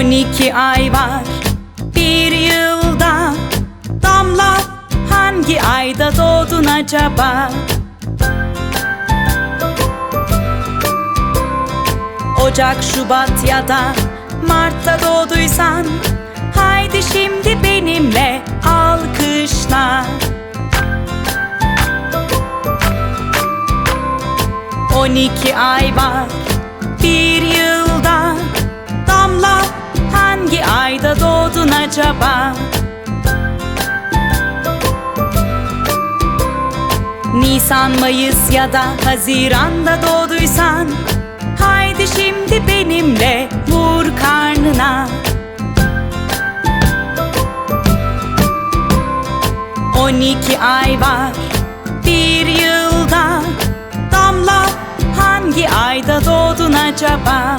12 ay var. Bir yılda Damla hangi ayda doğdun acaba? Ocak, Şubat ya da Mart'ta doğduysan Haydi şimdi benimle alkışla. 12 ay var ayda doğdun acaba? Nisan, Mayıs ya da Haziran'da doğduysan Haydi şimdi benimle vur karnına On iki ay var bir yılda Damla hangi ayda doğdun acaba?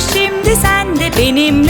Şimdi sen de benimle